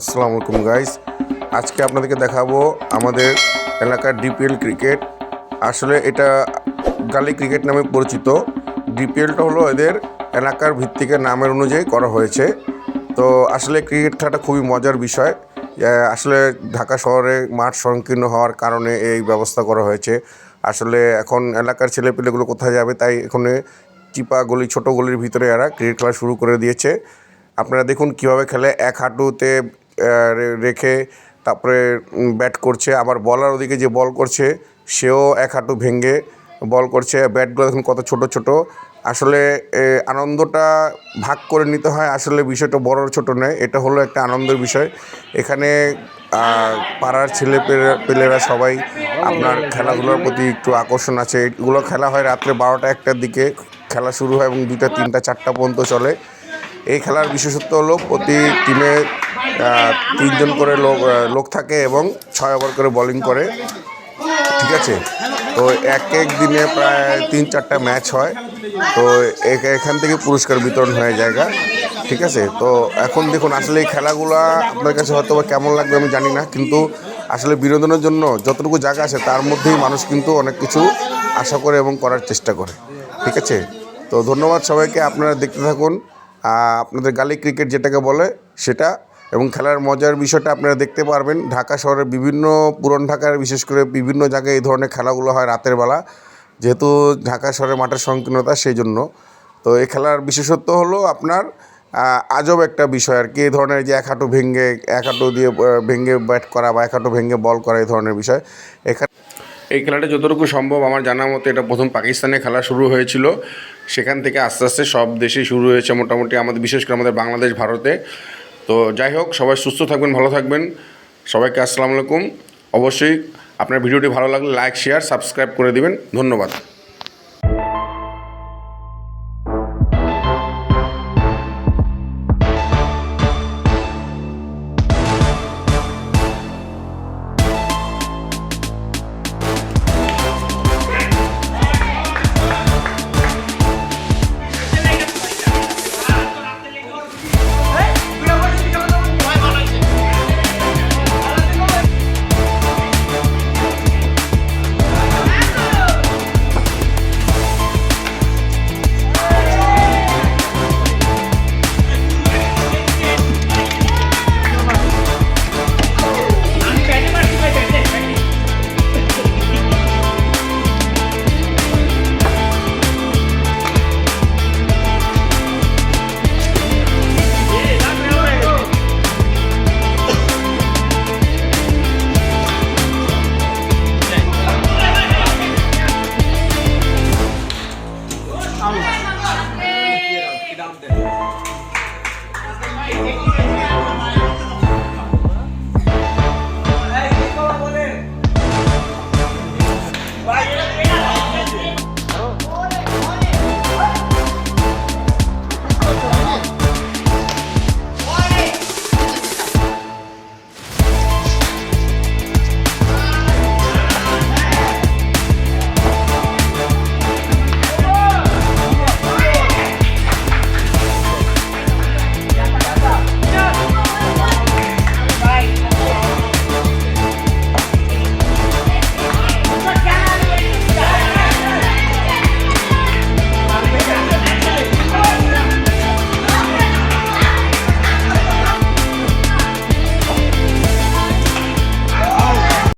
আসসালামু আলাইকুম গাইস আজকে আপনাদেরকে দেখাবো আমাদের এলাকার ডিপিএল ক্রিকেট আসলে এটা গালি ক্রিকেট নামে পরিচিত। ডিপিএলটা হলো এদের এলাকার ভিত্তিকে নামের অনুযায়ী করা হয়েছে। তো আসলে ক্রিকেট খেলাটা খুবই মজার বিষয়। আসলে ঢাকা শহরে মাঠ সংকীর্ণ হওয়ার কারণে এই ব্যবস্থা করা হয়েছে। আসলে এখন এলাকার ছেলেপেলেগুলো কোথায় যাবে, তাই এখানে চিপা গলি, ছোটো গলির ভিতরে এরা ক্রিকেট খেলা শুরু করে দিয়েছে। আপনারা দেখুন কীভাবে খেলে। এক হাঁটুতে রেখে তারপরে ব্যাট করছে। আবার বলার ওদিকে যে বল করছে, সেও এক হাঁটু ভেঙে বল করছে। ব্যাটগুলো দেখুন কত ছোট ছোট। আসলে আনন্দটা ভাগ করে নিতে হয়। আসলে বিষয়টা বড় ছোট নয়। এটা হলো একটা আনন্দের বিষয়। এখানে পাড়ার ছেলে পেলে- পেলেরা সবাই আপনার খেলাধুলার প্রতি একটু আকর্ষণ আছে। এগুলো খেলা হয় রাত্রে বারোটা একটার দিকে। খেলা শুরু হয় এবং দুইটা, তিনটা, চারটা পর্যন্ত চলে। এই খেলার বিশেষত্ব হলো প্রতি টিমে তিনজন করে লোক লোক থাকে এবং ছয় ওভার করে বোলিং করে। ঠিক আছে? তো এক এক দিনে প্রায় তিন চারটা ম্যাচ হয়। তো এখান থেকে পুরস্কার বিতরণ হয়ে জায়গা। ঠিক আছে? তো এখন দেখুন, আসলে এই খেলাগুলা আপনার কাছে হয়তো বা কেমন লাগবে আমি জানি না। কিন্তু আসলে বিনোদনের জন্য যতটুকু জায়গা আছে, তার মধ্যেই মানুষ কিন্তু অনেক কিছু আশা করে এবং করার চেষ্টা করে। ঠিক আছে? তো ধন্যবাদ সবাইকে। আপনারা দেখতে থাকুন। আপনাদের গালি ক্রিকেট যেটাকে বলে, সেটা এবং খেলার মজার বিষয়টা আপনারা দেখতে পারবেন। ঢাকা শহরের বিভিন্ন, পুরন ঢাকার বিশেষ করে বিভিন্ন জায়গায় এই ধরনের খেলাগুলো হয় রাতের বেলা। যেহেতু ঢাকা শহরের মাঠের সংকীর্ণতা সেই জন্য। তো এই খেলার বিশেষত্ব হলো আপনার আজব একটা বিষয় আর কি। এই ধরনের যে এক হাঁটু ভেঙে, এক হাঁটু দিয়ে ভেঙে ব্যাট করা বা এক হাঁটু ভেঙে বল করা এই ধরনের বিষয়। এখানে এই খেলাটা যতটুকু সম্ভব আমার জানা মতো এটা প্রথম পাকিস্তানে খেলা শুরু হয়েছিল। সেখান থেকে আস্তে আস্তে সব দেশেই শুরু হয়েছে মোটামুটি আমাদের, বিশেষ করে আমাদের বাংলাদেশ, ভারতে। তো যাই হোক, সবাই সুস্থ থাকবেন, ভালো থাকবেন। সবাইকে আসসালামু আলাইকুম। অবশ্যই আপনার ভিডিওটি ভালো লাগলে লাইক শেয়ার সাবস্ক্রাইব করে দিবেন। ধন্যবাদ।